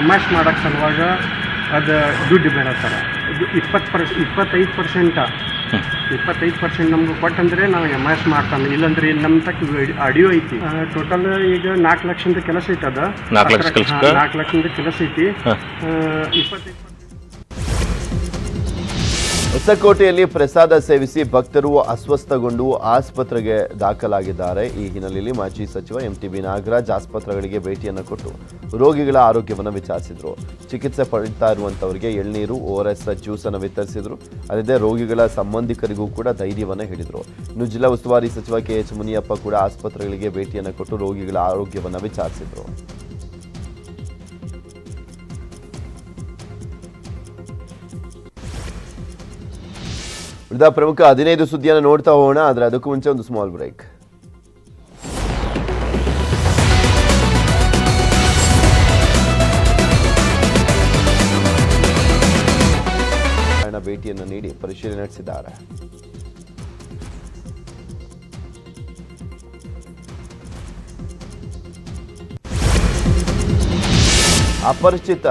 ಎಂ ಎಸ್ ಮಾಡೋಕ್ಕೆ ಸಲುವಾಗ ಅದು ದುಡ್ಡು ಬೇಡ ಇದು ಇಪ್ಪತ್ತು ಪರ್ಸ್ ಇಪ್ಪತ್ತೈದು ಪರ್ಸೆಂಟ ಇಪ್ಪತ್ತೈದು ಪರ್ಸೆಂಟ್ ನಮ್ಗೆ ಕೊಟ್ಟಂದ್ರೆ ನಾವು ಎಂ ಎಸ್ ಮಾಡ್ತಾನೆ ಇಲ್ಲಂದ್ರೆ ಇಲ್ಲಿ ನಮ್ಮ ತಕ್ಕ ಅಡಿಯೋ ಐತಿ. ಟೋಟಲ್ ಈಗ ನಾಲ್ಕು ಲಕ್ಷದ ಕೆಲಸ ಐತದ? ಅದ ನಾಲ್ಕು ಲಕ್ಷ ನಾಲ್ಕು ಲಕ್ಷದ ಕೆಲಸ ಐತಿ. ಇಪ್ಪತ್ತೈದು ಹೊಸಕೋಟೆಯಲ್ಲಿ ಪ್ರಸಾದ ಸೇವಿಸಿ ಭಕ್ತರು ಅಸ್ವಸ್ಥಗೊಂಡು ಆಸ್ಪತ್ರೆಗೆ ದಾಖಲಾಗಿದ್ದಾರೆ. ಈ ಹಿನ್ನೆಲೆಯಲ್ಲಿ ಮಾಜಿ ಸಚಿವ ಎಂಟಿಬಿ ನಾಗರಾಜ್ ಆಸ್ಪತ್ರೆಗಳಿಗೆ ಭೇಟಿಯನ್ನು ಕೊಟ್ಟು ರೋಗಿಗಳ ಆರೋಗ್ಯವನ್ನು ವಿಚಾರಿಸಿದರು. ಚಿಕಿತ್ಸೆ ಪಡೆಯುತ್ತಾ ಇರುವಂತವರಿಗೆ ಎಳ್ನೀರು ಓಆರ್ಎಸ್ ಜ್ಯೂಸ್ ಅನ್ನು ವಿತರಿಸಿದರು. ಅಲ್ಲದೆ ರೋಗಿಗಳ ಸಂಬಂಧಿಕರಿಗೂ ಕೂಡ ಧೈರ್ಯವನ್ನು ಹೇಳಿದರು. ಇನ್ನು ಜಿಲ್ಲಾ ಉಸ್ತುವಾರಿ ಸಚಿವ ಕೆ ಎಚ್ ಮುನಿಯಪ್ಪ ಕೂಡ ಆಸ್ಪತ್ರೆಗಳಿಗೆ ಭೇಟಿಯನ್ನು ಕೊಟ್ಟು ರೋಗಿಗಳ ಆರೋಗ್ಯವನ್ನು ವಿಚಾರಿಸಿದ್ರು. ಉಳಿದ ಪ್ರಮುಖ ಹದಿನೈದು ಸುದ್ದಿಯನ್ನು ನೋಡ್ತಾ ಹೋಗೋಣ, ಆದರೆ ಅದಕ್ಕೂ ಮುಂಚೆ ಒಂದು ಸ್ಮಾಲ್ ಬ್ರೇಕ್ ಭೇಟಿಯನ್ನು ನೀಡಿ ಪರಿಶೀಲನೆ ನಡೆಸಿದ್ದಾರೆ. ಅಪರಿಚಿತ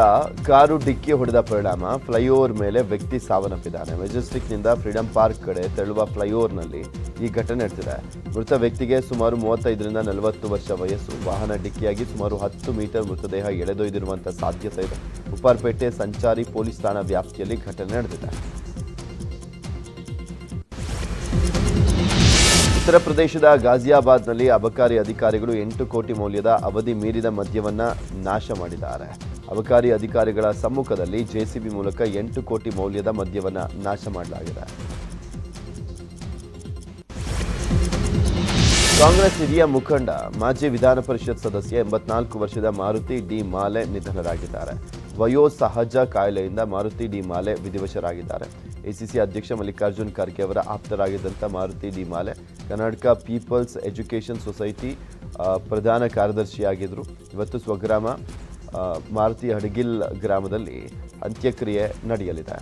ಕಾರು ಡಿಕ್ಕಿ ಹೊಡೆದ ಪರಿಣಾಮ, ಫ್ಲೈಓವರ್ ಮೇಲೆ ವ್ಯಕ್ತಿ ಸಾವನ್ನಪ್ಪಿದ್ದಾನೆ. ಮೆಜೆಸ್ಟಿಕ್ನಿಂದ ಫ್ರೀಡಂ ಪಾರ್ಕ್ ಕಡೆ ತೆರಳುವ ಫ್ಲೈಓವರ್ನಲ್ಲಿ ಈ ಘಟನೆ ನಡೆದಿದೆ. ಮೃತ ವ್ಯಕ್ತಿಗೆ ಸುಮಾರು ಮೂವತ್ತೈದರಿಂದ ನಲವತ್ತು ವರ್ಷ ವಯಸ್ಸು. ವಾಹನ ಡಿಕ್ಕಿಯಾಗಿ ಸುಮಾರು ಹತ್ತು ಮೀಟರ್ ಮೃತದೇಹ ಎಳೆದೊಯ್ದಿರುವಂತಹ ಸಾಧ್ಯತೆ ಇದೆ. ಉಪ್ಪಾರ್ಪೇಟೆ ಸಂಚಾರಿ ಪೊಲೀಸ್ ಠಾಣಾ ವ್ಯಾಪ್ತಿಯಲ್ಲಿ ಘಟನೆ ನಡೆದಿದೆ. ಉತ್ತರ ಪ್ರದೇಶದ ಗಾಜಿಯಾಬಾದ್ನಲ್ಲಿ ಅಬಕಾರಿ ಅಧಿಕಾರಿಗಳು ಎಂಟು ಕೋಟಿ ಮೌಲ್ಯದ ಅವಧಿ ಮೀರಿದ ಮದ್ಯವನ್ನ ನಾಶ ಮಾಡಿದ್ದಾರೆ. ಅಬಕಾರಿ ಅಧಿಕಾರಿಗಳ ಸಮ್ಮುಖದಲ್ಲಿ ಜೆಸಿಬಿ ಮೂಲಕ ಎಂಟು ಕೋಟಿ ಮೌಲ್ಯದ ಮದ್ಯವನ್ನ ನಾಶ ಮಾಡಲಾಗಿದೆ. ಕಾಂಗ್ರೆಸ್ ಹಿರಿಯ ಮುಖಂಡ, ಮಾಜಿ ವಿಧಾನ ಪರಿಷತ್ ಸದಸ್ಯ ಎಂಬತ್ನಾಲ್ಕು ವರ್ಷದ ಮಾರುತಿ ಡಿ ಮಾಲೆ ನಿಧನರಾಗಿದ್ದಾರೆ. ವಯೋಸಹಜ ಕಾಯಿಲೆಯಿಂದ ಮಾರುತಿ ಡಿ ಮಾಲೆ ವಿಧಿವಶರಾಗಿದ್ದಾರೆ. ಎಸಿಸಿ ಅಧ್ಯಕ್ಷ ಮಲ್ಲಿಕಾರ್ಜುನ್ ಖರ್ಗೆ ಅವರ ಆಪ್ತರಾಗಿದ್ದಂಥ ಮಾರುತಿ ಡಿ ಮಾಲೆ ಕರ್ನಾಟಕ ಪೀಪಲ್ಸ್ ಎಜುಕೇಷನ್ ಸೊಸೈಟಿ ಪ್ರಧಾನ ಕಾರ್ಯದರ್ಶಿಯಾಗಿದ್ದರು ಇವತ್ತು ಸ್ವಗ್ರಾಮ ಮಾರುತಿ ಹಡಗಿಲ್ ಗ್ರಾಮದಲ್ಲಿ ಅಂತ್ಯಕ್ರಿಯೆ ನಡೆಯಲಿದೆ.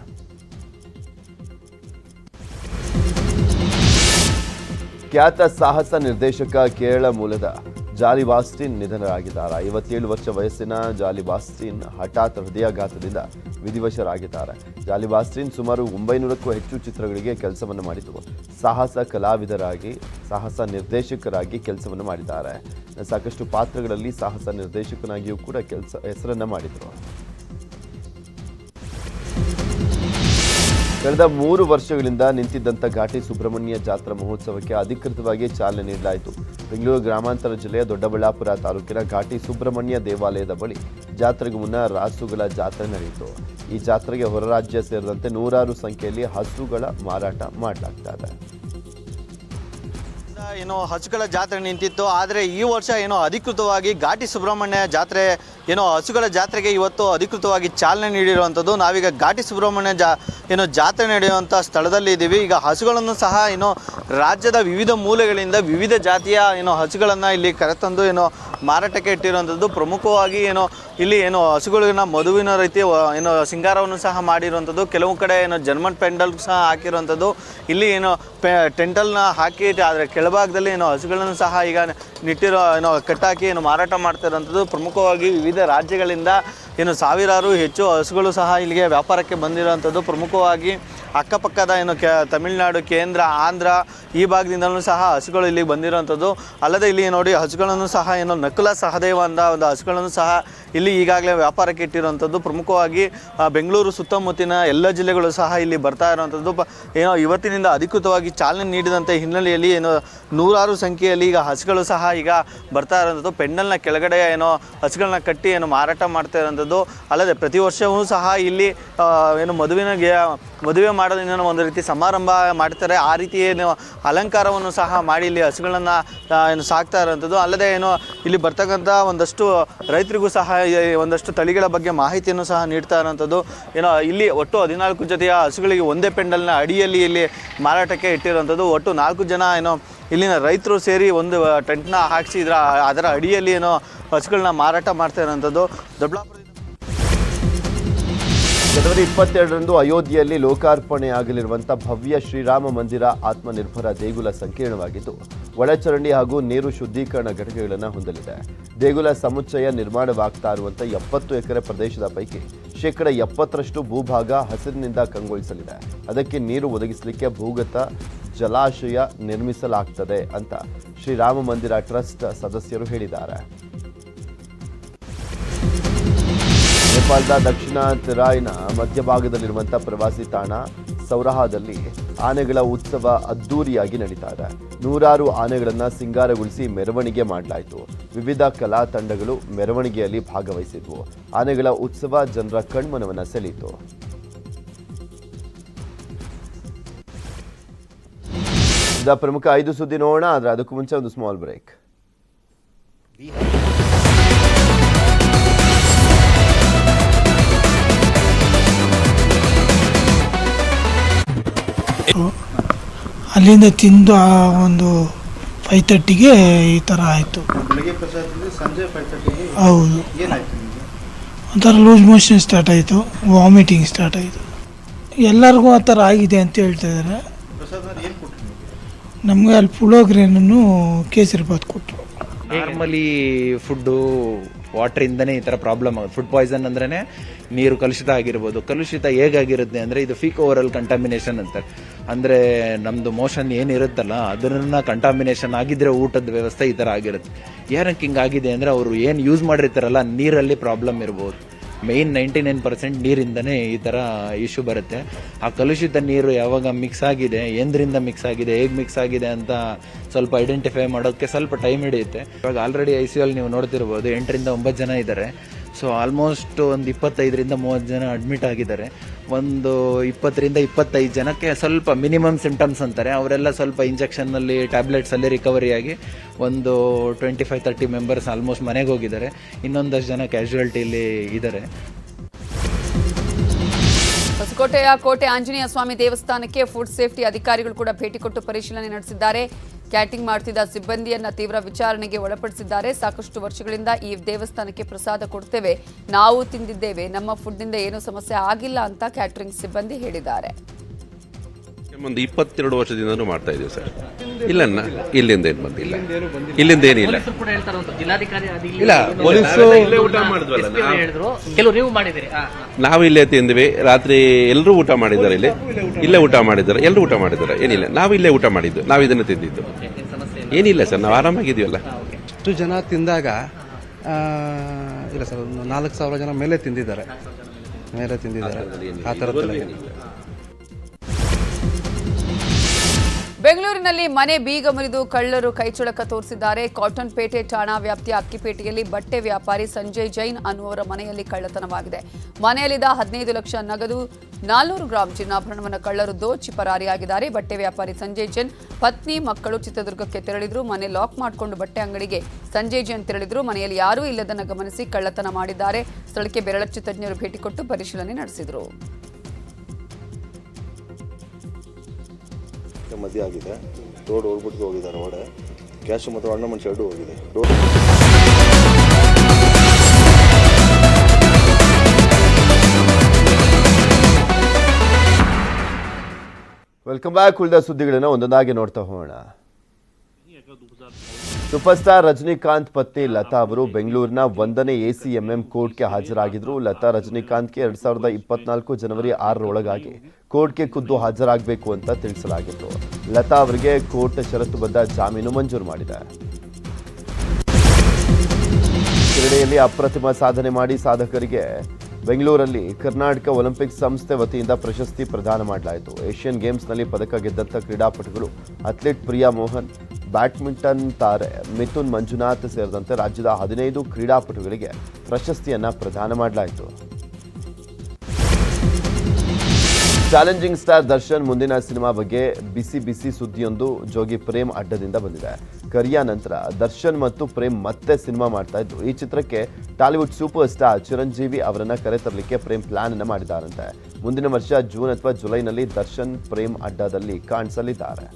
ಖ್ಯಾತ ಸಾಹಸ ನಿರ್ದೇಶಕ ಕೇರಳ ಮೂಲದ ಜಾಲಿ ಬಾಸ್ಟಿನ್ ನಿಧನರಾಗಿದ್ದಾರೆ. ಐವತ್ತೇಳು ವರ್ಷ ವಯಸ್ಸಿನ ಜಾಲಿ ಬಾಸ್ಟಿನ್ ಹಠಾತ್ ಹೃದಯಾಘಾತದಿಂದ ವಿಧಿವಶರಾಗಿದ್ದಾರೆ. ಜಾಲಿ ಬಾಸ್ಟಿನ್ ಸುಮಾರು ಒಂಬೈನೂರಕ್ಕೂ ಹೆಚ್ಚು ಚಿತ್ರಗಳಿಗೆ ಕೆಲಸವನ್ನು ಮಾಡಿದ್ದು ಸಾಹಸ ಕಲಾವಿದರಾಗಿ, ಸಾಹಸ ನಿರ್ದೇಶಕರಾಗಿ ಕೆಲಸವನ್ನು ಮಾಡಿದ್ದಾರೆ. ಸಾಕಷ್ಟು ಪಾತ್ರಗಳಲ್ಲಿ ಸಾಹಸ ನಿರ್ದೇಶಕನಾಗಿಯೂ ಕೂಡ ಕೆಲಸ, ಹೆಸರನ್ನು ಮಾಡಿದರು. ಕಳೆದ ಮೂರು ವರ್ಷಗಳಿಂದ ನಿಂತಿದ್ದಂಥ ಘಾಟಿ ಸುಬ್ರಹ್ಮಣ್ಯ ಜಾತ್ರಾ ಮಹೋತ್ಸವಕ್ಕೆ ಅಧಿಕೃತವಾಗಿ ಚಾಲನೆ ನೀಡಲಾಯಿತು. ಬೆಂಗಳೂರು ಗ್ರಾಮಾಂತರ ಜಿಲ್ಲೆಯ ದೊಡ್ಡಬಳ್ಳಾಪುರ ತಾಲೂಕಿನ ಘಾಟಿ ಸುಬ್ರಹ್ಮಣ್ಯ ದೇವಾಲಯದ ಬಳಿ ಜಾತ್ರೆಗೂ ಮುನ್ನ ರಾಸುಗಳ ಜಾತ್ರೆ ನಡೆಯಿತು. ಈ ಜಾತ್ರೆಗೆ ಹೊರರಾಜ್ಯ ಸೇರಿದಂತೆ ನೂರಾರು ಸಂಖ್ಯೆಯಲ್ಲಿ ಹಸುಗಳ ಮಾರಾಟ ಮಾಡಲಾಗ್ತಾ ಇದೆ. ಏನೋ ಹಸುಗಳ ಜಾತ್ರೆ ನಿಂತಿತ್ತು, ಆದರೆ ಈ ವರ್ಷ ಏನೋ ಅಧಿಕೃತವಾಗಿ ಘಾಟಿ ಸುಬ್ರಹ್ಮಣ್ಯ ಜಾತ್ರೆ, ಏನೋ ಹಸುಗಳ ಜಾತ್ರೆಗೆ ಇವತ್ತು ಅಧಿಕೃತವಾಗಿ ಚಾಲನೆ ನೀಡಿರುವಂಥದ್ದು. ನಾವೀಗ ಘಾಟಿ ಸುಬ್ರಹ್ಮಣ್ಯ ಜಾ ಏನೋ ಜಾತ್ರೆ ನಡೆಯುವಂಥ ಸ್ಥಳದಲ್ಲಿ ಇದ್ದೀವಿ ಈಗ ಹಸುಗಳನ್ನು ಸಹ ಏನು ರಾಜ್ಯದ ವಿವಿಧ ಮೂಲೆಗಳಿಂದ ವಿವಿಧ ಜಾತಿಯ ಏನೋ ಹಸುಗಳನ್ನು ಇಲ್ಲಿ ಕರೆತಂದು ಏನೋ ಮಾರಾಟಕ್ಕೆ ಇಟ್ಟಿರುವಂಥದ್ದು ಪ್ರಮುಖವಾಗಿ ಏನು ಇಲ್ಲಿ ಏನು ಹಸುಗಳಿನ ಮದುವಿನ ರೀತಿ ಏನು ಸಿಂಗಾರವನ್ನು ಸಹ ಮಾಡಿರುವಂಥದ್ದು ಕೆಲವು ಕಡೆ ಏನೋ ಜರ್ಮನ್ ಪೆಂಡಲ್ ಸಹ ಹಾಕಿರುವಂಥದ್ದು ಇಲ್ಲಿ ಏನು ಪೆ ಟೆಂಟಲ್ನ ಹಾಕಿ, ಆದರೆ ಕೆಳಭಾಗದಲ್ಲಿ ಏನೋ ಹಸುಗಳನ್ನು ಸಹ ಈಗ ನಿಟ್ಟಿರೋ ಏನೋ ಕಟ್ಟಾಕಿ ಏನು ಮಾರಾಟ ಮಾಡ್ತಾ ಇರುವಂಥದ್ದು ಪ್ರಮುಖವಾಗಿ ವಿವಿಧ ರಾಜ್ಯಗಳಿಂದ ಏನು ಸಾವಿರಾರು ಹೆಚ್ಚು ಹಸುಗಳು ಸಹ ಇಲ್ಲಿಗೆ ವ್ಯಾಪಾರಕ್ಕೆ ಬಂದಿರುವಂಥದ್ದು ಪ್ರಮುಖವಾಗಿ ಅಕ್ಕಪಕ್ಕದ ಏನು ಕೆ, ತಮಿಳುನಾಡು, ಕೇಂದ್ರ, ಆಂಧ್ರ, ಈ ಭಾಗದಿಂದಲೂ ಸಹ ಹಸುಗಳು ಇಲ್ಲಿಗೆ ಬಂದಿರುವಂಥದ್ದು ಅಲ್ಲದೆ ಇಲ್ಲಿ ನೋಡಿ ಹಸುಗಳನ್ನು ಸಹ ಏನೋ ನಕುಲ ಸಹದೇವ ಅಂತ ಒಂದು ಹಸುಗಳನ್ನು ಸಹ ಇಲ್ಲಿ ಈಗಾಗಲೇ ವ್ಯಾಪಾರಕ್ಕೆ ಇಟ್ಟಿರುವಂಥದ್ದು ಪ್ರಮುಖವಾಗಿ ಬೆಂಗಳೂರು ಸುತ್ತಮುತ್ತಿನ ಎಲ್ಲ ಜಿಲ್ಲೆಗಳು ಸಹ ಇಲ್ಲಿ ಬರ್ತಾ ಇರುವಂಥದ್ದು ಏನೋ ಇವತ್ತಿನಿಂದ ಅಧಿಕೃತವಾಗಿ ಚಾಲನೆ ನೀಡಿದಂಥ ಹಿನ್ನೆಲೆಯಲ್ಲಿ ಏನೋ ನೂರಾರು ಸಂಖ್ಯೆಯಲ್ಲಿ ಈಗ ಹಸುಗಳು ಸಹ ಈಗ ಬರ್ತಾ ಇರುವಂಥದ್ದು ಪೆಂಡಲ್ನ ಕೆಳಗಡೆ ಏನೋ ಹಸುಗಳನ್ನ ಕಟ್ಟಿ ಏನು ಮಾರಾಟ ಮಾಡ್ತಾ ಇರುವಂಥದ್ದು ಅಲ್ಲದೆ ಪ್ರತಿ ವರ್ಷವೂ ಸಹ ಇಲ್ಲಿ ಏನು ಮದುವಿನ ಮದುವೆ ಮಾಡೋದನ್ನ ಒಂದು ರೀತಿ ಸಮಾರಂಭ ಮಾಡ್ತಾರೆ. ಆ ರೀತಿ ಏನು ಅಲಂಕಾರವನ್ನು ಸಹ ಮಾಡಿ ಇಲ್ಲಿ ಹಸುಗಳನ್ನು ಏನು ಸಾಕ್ತಾ ಇರೋವಂಥದ್ದು. ಅಲ್ಲದೆ ಏನು ಇಲ್ಲಿ ಬರ್ತಕ್ಕಂಥ ಒಂದಷ್ಟು ರೈತರಿಗೂ ಸಹ ಒಂದಷ್ಟು ತಳಿಗಳ ಬಗ್ಗೆ ಮಾಹಿತಿಯನ್ನು ಸಹ ನೀಡ್ತಾ ಇರೋವಂಥದ್ದು. ಏನೋ ಇಲ್ಲಿ ಒಟ್ಟು ಹದಿನಾಲ್ಕು ಜೊತೆಯ ಹಸುಗಳಿಗೆ ಒಂದೇ ಪೆಂಡಲ್ನ ಅಡಿಯಲ್ಲಿ ಇಲ್ಲಿ ಮಾರಾಟಕ್ಕೆ ಇಟ್ಟಿರುವಂಥದ್ದು. ಒಟ್ಟು ನಾಲ್ಕು ಜನ ಏನೋ ಇಲ್ಲಿನ ರೈತರು ಸೇರಿ ಒಂದು ಟೆಂಟ್ನ ಹಾಕಿಸಿ ಅದರ ಅಡಿಯಲ್ಲಿ ಏನೋ ಹಸುಗಳನ್ನ ಮಾರಾಟ ಮಾಡ್ತಾ ಇರೋವಂಥದ್ದು. ದೊಡ್ಡಬಳ್ಳಾಪುರದಿಂದ ಜನವರಿ ಇಪ್ಪತ್ತೆರಡರಂದು ಅಯೋಧ್ಯೆಯಲ್ಲಿ ಲೋಕಾರ್ಪಣೆಯಾಗಲಿರುವಂಥ ಭವ್ಯ ಶ್ರೀರಾಮ ಮಂದಿರ ಆತ್ಮನಿರ್ಭರ ದೇಗುಲ ಸಂಕೀರ್ಣವಾಗಿದ್ದು, ಒಳಚರಂಡಿ ಹಾಗೂ ನೀರು ಶುದ್ಧೀಕರಣ ಘಟಕಗಳನ್ನು ಹೊಂದಲಿದೆ. ದೇಗುಲ ಸಮುಚ್ಚಯ ನಿರ್ಮಾಣವಾಗ್ತಾ ಇರುವಂಥ ಎಪ್ಪತ್ತು ಎಕರೆ ಪ್ರದೇಶದ ಪೈಕಿ ಶೇಕಡ ಎಪ್ಪತ್ತರಷ್ಟು ಭೂಭಾಗ ಹಸಿರಿನಿಂದ ಕಂಗೊಳಿಸಲಿದೆ. ಅದಕ್ಕೆ ನೀರು ಒದಗಿಸಲಿಕ್ಕೆ ಭೂಗತ ಜಲಾಶಯ ನಿರ್ಮಿಸಲಾಗ್ತದೆ ಅಂತ ಶ್ರೀರಾಮ ಮಂದಿರ ಟ್ರಸ್ಟ್ ಸದಸ್ಯರು ಹೇಳಿದ್ದಾರೆ. ನೇಪಾಳದ ದಕ್ಷಿಣ ತೆರಾಯ್ನ ಮಧ್ಯಭಾಗದಲ್ಲಿರುವಂಥ ಪ್ರವಾಸಿ ತಾಣ ಸೌರಹಾದಲ್ಲಿ ಆನೆಗಳ ಉತ್ಸವ ಅದ್ದೂರಿಯಾಗಿ ನಡೀತಾ ಇದೆ. ನೂರಾರು ಆನೆಗಳನ್ನು ಸಿಂಗಾರಗೊಳಿಸಿ ಮೆರವಣಿಗೆ ಮಾಡಲಾಯಿತು. ವಿವಿಧ ಕಲಾ ತಂಡಗಳು ಮೆರವಣಿಗೆಯಲ್ಲಿ ಭಾಗವಹಿಸಿದ್ವು. ಆನೆಗಳ ಉತ್ಸವ ಜನರ ಕಣ್ಮನವನ್ನು ಸೆಳೆಯಿತು ಪ್ರಮುಖ ಐದು ಸುದ್ದಿ ನೋಡೋಣ, ಆದರೆ ಅದಕ್ಕೂ ಮುಂಚೆ ಒಂದು ಸ್ಮಾಲ್ ಬ್ರೇಕ್ ಅಲ್ಲಿಂದ ತಿಂದು ಆ ಒಂದು ಫೈವ್ ತರ್ಟಿಗೆ ಈ ಥರ ಆಯಿತು. ಹೌದು. ಒಂಥರ ಲೂಸ್ ಮೋಷನ್ ಸ್ಟಾರ್ಟ್ ಆಯಿತು ವಾಮಿಟಿಂಗ್ ಸ್ಟಾರ್ಟ್ ಆಯಿತು. ಎಲ್ಲರಿಗೂ ಆ ಥರ ಆಗಿದೆ ಅಂತ ಹೇಳ್ತಾ ಇದ್ದಾರೆ. ನಮಗೆ? ಅಲ್ಲಿ ಪುಳೋಗ್ರೇನನ್ನು ಕೇಸರಿ ಬಾತ್ ಕೊಟ್ಟರು ನಾರ್ಮಲಿ ಫುಡ್ಡು ವಾಟ್ರಿಂದನೇ ಈ ಥರ ಪ್ರಾಬ್ಲಮ್ ಆಗುತ್ತೆ. ಫುಡ್ ಪಾಯ್ಸನ್ ಅಂದ್ರೆ ನೀರು ಕಲುಷಿತ ಆಗಿರ್ಬೋದು. ಕಲುಷಿತ ಹೇಗಾಗಿರುತ್ತೆ ಅಂದರೆ ಇದು ಫೀಕ್ ಓವರಲ್ ಕಂಟಾಮಿನೇಷನ್ ಅಂತಾರೆ. ಅಂದರೆ ನಮ್ಮದು ಮೋಷನ್ ಏನಿರುತ್ತಲ್ಲ, ಅದನ್ನ ಕಂಟಾಮಿನೇಷನ್ ಆಗಿದ್ರೆ ಊಟದ ವ್ಯವಸ್ಥೆ ಈ ಥರ ಆಗಿರುತ್ತೆ. ಏನಕ್ಕೆ ಹಿಂಗಾಗಿದೆ ಅಂದರೆ ಅವರು ಏನು ಯೂಸ್ ಮಾಡಿರ್ತಾರಲ್ಲ, ನೀರಲ್ಲಿ ಪ್ರಾಬ್ಲಮ್ ಇರ್ಬೋದು. ಮೇಯ್ನ್ ನೈಂಟಿ ನೈನ್ ಪರ್ಸೆಂಟ್ ನೀರಿಂದನೇ ಈ ಥರ ಇಶ್ಯೂ ಬರುತ್ತೆ. ಆ ಕಲುಷಿತ ನೀರು ಯಾವಾಗ ಮಿಕ್ಸ್ ಆಗಿದೆ ಎಂದ್ರಿಂದ ಮಿಕ್ಸ್ ಆಗಿದೆ, ಹೇಗೆ ಮಿಕ್ಸ್ ಆಗಿದೆ ಅಂತ ಸ್ವಲ್ಪ ಐಡೆಂಟಿಫೈ ಮಾಡೋದಕ್ಕೆ ಸ್ವಲ್ಪ ಟೈಮ್ ಹಿಡಿಯುತ್ತೆ. ಇವಾಗ ಆಲ್ರೆಡಿ ಐ ಸಿ ಅಲ್ಲಿ ನೀವು ನೋಡ್ತಿರ್ಬೋದು, ಎಂಟರಿಂದ ಒಂಬತ್ತು ಜನ ಇದ್ದಾರೆ. ಸೊ ಆಲ್ಮೋಸ್ಟ್ ಒಂದು ಇಪ್ಪತ್ತೈದರಿಂದ ಮೂವತ್ತು ಜನ ಅಡ್ಮಿಟ್ ಆಗಿದ್ದಾರೆ. ಒಂದು ಇಪ್ಪತ್ತರಿಂದ ಇಪ್ಪತ್ತೈದು ಜನಕ್ಕೆ ಸ್ವಲ್ಪ ಮಿನಿಮಮ್ ಸಿಂಟಮ್ಸ್ ಅಂತಾರೆ. ಅವರೆಲ್ಲ ಸ್ವಲ್ಪ ಇಂಜೆಕ್ಷನ್ನಲ್ಲಿ, ಟ್ಯಾಬ್ಲೆಟ್ಸಲ್ಲಿ ಆಗಿ ಒಂದು twenty five thirty members almost ಮನೆಗೆ ಹೋಗಿದ್ದಾರೆ. ಇನ್ನೊಂದಷ್ಟು ಜನ ಕ್ಯಾಶುಯಾಲಿಟಿಲಿ ಇದ್ದಾರೆ. ಹೊಸಕೋಟೆಯ ಕೋಟೆ ಆಂಜನೇಯ ಸ್ವಾಮಿ ದೇವಸ್ಥಾನಕ್ಕೆ ಫುಡ್ ಸೇಫ್ಟಿ ಅಧಿಕಾರಿಗಳು ಕೂಡ ಭೇಟಿ ಕೊಟ್ಟು ಪರಿಶೀಲನೆ ನಡೆಸಿದ್ದಾರೆ. ಕ್ಯಾಟಿಂಗ್ ಮಾಡುತ್ತಿದ್ದ ಸಿಬ್ಬಂದಿಯನ್ನ ತೀವ್ರ ವಿಚಾರಣೆಗೆ ಒಳಪಡಿಸಿದ್ದಾರೆ. ಸಾಕಷ್ಟು ವರ್ಷಗಳಿಂದ ಈ ದೇವಸ್ಥಾನಕ್ಕೆ ಪ್ರಸಾದ ಕೊಡ್ತೇವೆ. ನಾವು ತಿಂದಿದ್ದೇವೆ. ನಮ್ಮ ಫುಡ್ನಿಂದ ಏನೂ ಸಮಸ್ಯೆ ಆಗಿಲ್ಲ ಅಂತ ಕ್ಯಾಟರಿಂಗ್ ಸಿಬ್ಬಂದಿ ಹೇಳಿದ್ದಾರೆ. ಒಂದು ಇಪ್ಪತ್ತೆರಡು ವರ್ಷದಿಂದನೂ ಮಾಡ್ತಾ ಇದ್ದೀವಿ ಸರ್. ಇಲ್ಲ ಇಲ್ಲಿಂದ ಏನು ಬಂದಿಲ್ಲ. ಇಲ್ಲಿಂದ ಏನಿಲ್ಲ. ಇಲ್ಲ, ಪೊಲೀಸು- ನಾವು. ಹೇಳಿದ್ರು. ಕೆಲವು ನೀವು ಮಾಡಿದಿರಿ ನಾವು ಇಲ್ಲೇ ತಿಂದ್ವಿ. ರಾತ್ರಿ ಎಲ್ಲರೂ ಊಟ ಮಾಡಿದ್ದಾರೆ ಇಲ್ಲಿ. ಇಲ್ಲೇ ಊಟ ಮಾಡಿದ್ದಾರೆ. ಎಲ್ಲರೂ ಊಟ ಮಾಡಿದ್ದಾರೆ. ಏನಿಲ್ಲ. ನಾವು ಇಲ್ಲೇ ಊಟ ಮಾಡಿದ್ದು. ನಾವು ಇದನ್ನು ತಿಂದಿದ್ದು. ಏನಿಲ್ಲ ಸರ್. ನಾವು ಆರಾಮಾಗಿದ್ದೀವಲ್ಲ? ಅಷ್ಟು ಜನ ತಿಂದಾಗ ಇಲ್ಲ ಸರ್ ಒಂದು ನಾಲ್ಕು ಸಾವಿರ ಜನ ಮೇಲೆ ತಿಂದಿದ್ದಾರೆ. ಮೇಲೆ ತಿಂದಿದ್ದಾರೆ. ಆ ಥರದ್ದೆಲ್ಲ ಬೆಂಗಳೂರಿನಲ್ಲಿ ಮನೆ ಬೀಗ ಮುರಿದು ಕಳ್ಳರು ಕೈಚಳಕ ತೋರಿಸಿದ್ದಾರೆ. ಕಾಟನ್ ಪೇಟೆ ಠಾಣಾ ವ್ಯಾಪ್ತಿಯ ಅಕ್ಕಿಪೇಟೆಯಲ್ಲಿ ಬಟ್ಟೆ ವ್ಯಾಪಾರಿ ಸಂಜಯ್ ಜೈನ್ ಅನ್ನುವರ ಮನೆಯಲ್ಲಿ ಕಳ್ಳತನವಾಗಿದೆ. ಮನೆಯಲ್ಲಿದ್ದ ಹದಿನೈದು ಲಕ್ಷ ನಗದು ನಾಲ್ನೂರು ಗ್ರಾಂ ಚಿನ್ನಾಭರಣವನ್ನು ಕಳ್ಳರು ದೋಚಿ ಪರಾರಿಯಾಗಿದ್ದಾರೆ. ಬಟ್ಟೆ ವ್ಯಾಪಾರಿ ಸಂಜಯ್ ಜೈನ್ ಪತ್ನಿ ಮಕ್ಕಳು ಚಿತ್ರದುರ್ಗಕ್ಕೆ ತೆರಳಿದ್ರು. ಮನೆ ಲಾಕ್ ಮಾಡಿಕೊಂಡು ಬಟ್ಟೆ ಅಂಗಡಿಗೆ ಸಂಜಯ್ ಜೈನ್ ತೆರಳಿದ್ರು. ಮನೆಯಲ್ಲಿ ಯಾರೂ ಇಲ್ಲದನ್ನು ಗಮನಿಸಿ ಕಳ್ಳತನ ಮಾಡಿದ್ದಾರೆ. ಸ್ಥಳಕ್ಕೆ ಬೆರಳಚ್ಚು ತಜ್ಞರು ಭೇಟಿ ಕೊಟ್ಟು ಪರಿಶೀಲನೆ ನಡೆಸಿದರು. ಮದುವೆ ಆಗಿದೆ. ರೋಡ್ ಹೋಗ್ಬಿಟ್ಟು ಹೋಗಿದ್ದಾರೆ ಒಡೆ ಕ್ಯಾಶ್ ಮತ್ತು ಅಣ್ಣ ಮನುಷ್ಯ ಎರಡು ಹೋಗಿದೆ. ರೋಡ್ ವೆಲ್ಕಮ್ ಬ್ಯಾಕ್ ಉಳಿದ ಸುದ್ದಿಗಳನ್ನ ಒಂದೊಂದಾಗಿ ನೋಡ್ತಾ ಹೋಗೋಣ. ಸೂಪರ್ ಸ್ಟಾರ್ ರಜನಿಕಾಂತ್ ಪತ್ನಿ ಲತಾ ಅವರು ಬೆಂಗಳೂರಿನ ಒಂದನೇ ಎಸಿಎಂಎಂ ಕೋರ್ಟ್ಗೆ ಹಾಜರಾಗಿದ್ರು. ಲತಾ ರಜನಿಕಾಂತ್ಗೆ ಎರಡ್ ಸಾವಿರದ ಇಪ್ಪತ್ನಾಲ್ಕು ಜನವರಿ ಆರರೊಳಗಾಗಿ ಕೋರ್ಟ್ಗೆ ಖುದ್ದು ಹಾಜರಾಗಬೇಕು ಅಂತ ತಿಳಿಸಲಾಗಿತ್ತು. ಲತಾ ಅವರಿಗೆ ಕೋರ್ಟ್ ಷರತ್ತುಬದ್ಧ ಜಾಮೀನು ಮಂಜೂರು ಮಾಡಿದೆ. ಕ್ರೀಡೆಯಲ್ಲಿ ಅಪ್ರತಿಮ ಸಾಧನೆ ಮಾಡಿ ಸಾಧಕರಿಗೆ ಬೆಂಗಳೂರಲ್ಲಿ ಕರ್ನಾಟಕ ಒಲಿಂಪಿಕ್ ಸಂಸ್ಥೆ ವತಿಯಿಂದ ಪ್ರಶಸ್ತಿ ಪ್ರದಾನ ಮಾಡಲಾಯಿತು. ಏಷ್ಯನ್ ಗೇಮ್ಸ್ನಲ್ಲಿ ಪದಕ ಗೆದ್ದಂಥ ಕ್ರೀಡಾಪಟುಗಳು ಅಥ್ಲೀಟ್ ಪ್ರಿಯಾ ಮೋಹನ್, ಬ್ಯಾಡ್ಮಿಂಟನ್ ತಾರೆ ಮಿಥುನ್ ಮಂಜುನಾಥ್ ಸೇರಿದಂತೆ ರಾಜ್ಯದ ಹದಿನೈದು ಕ್ರೀಡಾಪಟುಗಳಿಗೆ ಪ್ರಶಸ್ತಿಯನ್ನು ಪ್ರದಾನ ಮಾಡಲಾಯಿತು. ಚಾಲೆಂಜಿಂಗ್ ಸ್ಟಾರ್ ದರ್ಶನ್ ಮುಂದಿನ ಸಿನಿಮಾ ಬಗ್ಗೆ ಬಿಸಿ ಬಿಸಿ ಸುದ್ದಿಯೊಂದು ಜೋಗಿ ಪ್ರೇಮ್ ಅಡ್ಡದಿಂದ ಬಂದಿದೆ. ಕರಿಯಾ ನಂತರ ದರ್ಶನ್ ಮತ್ತು ಪ್ರೇಮ್ ಮತ್ತೆ ಸಿನಿಮಾ ಮಾಡ್ತಾ ಇದ್ದು ಈ ಚಿತ್ರಕ್ಕೆ ಟಾಲಿವುಡ್ ಸೂಪರ್ ಸ್ಟಾರ್ ಚಿರಂಜೀವಿ ಅವರನ್ನ ಕರೆತರಲಿಕ್ಕೆ ಪ್ರೇಮ್ ಪ್ಲಾನ್ ಅನ್ನ ಮಾಡಿದ್ದಾರಂತೆ. ಮುಂದಿನ ವರ್ಷ ಜೂನ್ ಅಥವಾ ಜುಲೈನಲ್ಲಿ ದರ್ಶನ್ ಪ್ರೇಮ್ ಅಡ್ಡದಲ್ಲಿ ಕಾಣಿಸಲಿದ್ದಾರೆ.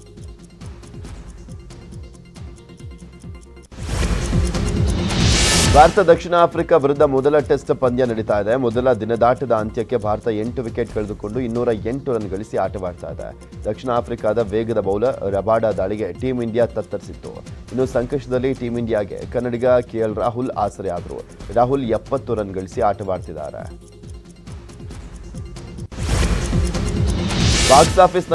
ಭಾರತ ದಕ್ಷಿಣ ಆಫ್ರಿಕಾ ವಿರುದ್ಧ ಮೊದಲ ಟೆಸ್ಟ್ ಪಂದ್ಯ ನಡೀತಾ ಇದೆ. ಮೊದಲ ದಿನದಾಟದ ಅಂತ್ಯಕ್ಕೆ ಭಾರತ ಎಂಟು ವಿಕೆಟ್ ಕಳೆದುಕೊಂಡು ಇನ್ನೂರ ಎಂಟು ರನ್ ಗಳಿಸಿ ಆಟವಾಡ್ತಾ ಇದೆ. ದಕ್ಷಿಣ ಆಫ್ರಿಕಾದ ವೇಗದ ಬೌಲರ್ ರಬಾಡಾ ದಾಳಿಗೆ ಟೀಂ ಇಂಡಿಯಾ ತತ್ತರಿಸಿತ್ತು. ಇನ್ನು ಸಂಕಷ್ಟದಲ್ಲಿ ಟೀಂ ಇಂಡಿಯಾಗೆ ಕನ್ನಡಿಗ ಕೆಎಲ್ ರಾಹುಲ್ ಆಸರೆ ರಾಹುಲ್ ಎಪ್ಪತ್ತು ರನ್ ಗಳಿಸಿ ಆಟವಾಡ್ತಿದ್ದಾರೆ. Box office